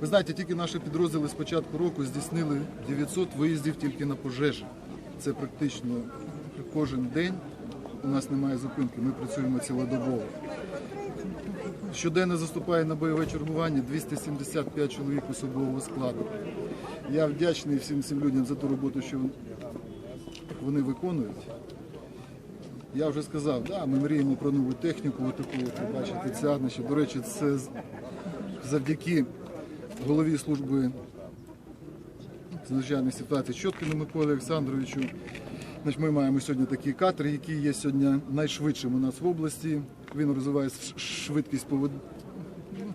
Ви знаєте, тільки наші підрозділи з початку року здійснили 900 виїздів тільки на пожежі. Це практично кожен день. У нас немає зупинки, ми працюємо цілодобово. Щоденно заступає на бойове чергування 275 чоловік особового складу. Я вдячний всім цим людям за ту роботу, що вони виконують. Я вже сказав, да, ми мріємо про нову техніку, отаку, от ви бачите, ця, до речі, це завдяки голові служби з надзвичайних ситуацій Чоткину Миколі Олександровичу. Значить, ми маємо сьогодні такий катер, який є сьогодні найшвидшим у нас в області. Він розвиває швидкість по воді,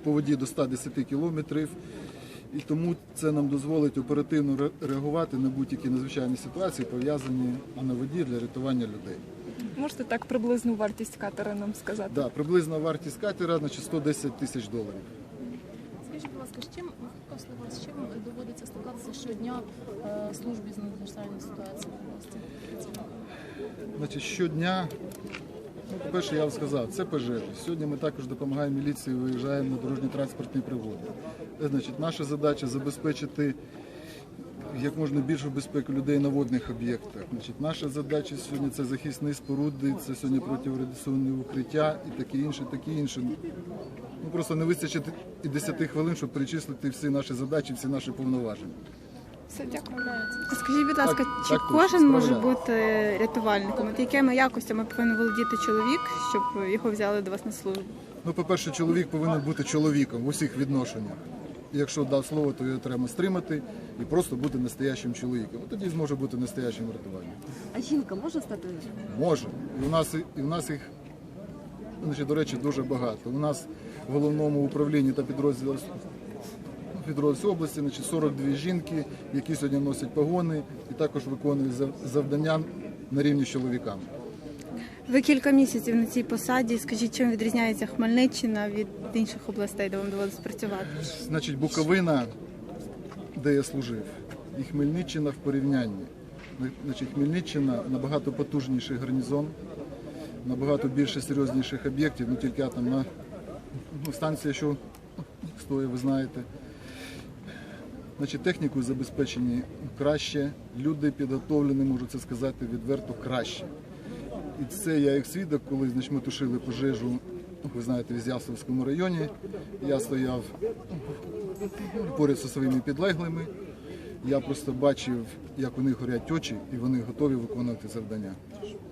по воді до 110 кілометрів. І тому це нам дозволить оперативно реагувати на будь-які надзвичайні ситуації, пов'язані на воді для рятування людей. Можете так приблизну вартість катера нам сказати? Да, приблизна вартість катера значить, 110 тисяч доларів. З чим власне, з чим доводиться стикатися щодня е, службі з надзвичайної ситуації? Значить, щодня, ну, по-перше, я вам сказав, це пожежі. Сьогодні ми також допомагаємо міліції, виїжджаємо на дорожні транспортні пригоди. Е, Значить, наша задача забезпечити як можна більшу безпеку людей на водних об'єктах. Значить, наша задача сьогодні це захисні споруди, це сьогодні протирадіаційне укриття і таке інше, таке інше. Ну, просто не вистачить і 10 хвилин, щоб перечислити всі наші задачі, всі наші повноваження. Все, дякую. Скажіть, будь ласка, Так, чи так кожен може бути рятувальником? От якими якостями повинен володіти чоловік, щоб його взяли до вас на службу? Ну, по-перше, чоловік повинен бути чоловіком в усіх відношеннях. І Якщо дав слово, то його треба стримати і просто бути настоящим чоловіком. От Тоді зможе бути настоящим рятувальником. А жінка може стати Може. І у нас, і в нас їх, значить, до речі, дуже багато. У нас в головному управлінні та підрозділі підрозділі області значить, 42 жінки, які сьогодні носять погони і також виконують завдання на рівні з чоловіками. Ви кілька місяців на цій посаді. Скажіть, чим відрізняється Хмельниччина від інших областей, де вам доводиться працювати? Значить, Буковина, де я служив, і Хмельниччина в порівнянні. Значить, Хмельниччина набагато потужніший гарнізон, набагато більше серйозніших об'єктів, ну тільки атомна ну, станція, що стоїть, ви знаєте. Значить, технікою забезпечені краще, люди підготовлені, можу це сказати, відверто краще. І це я як свідок, коли значить, ми тушили пожежу, ви знаєте, в Ізяславському районі. Я стояв поряд зі своїми підлеглими. Я просто бачив, як у них горять очі, і вони готові виконувати завдання.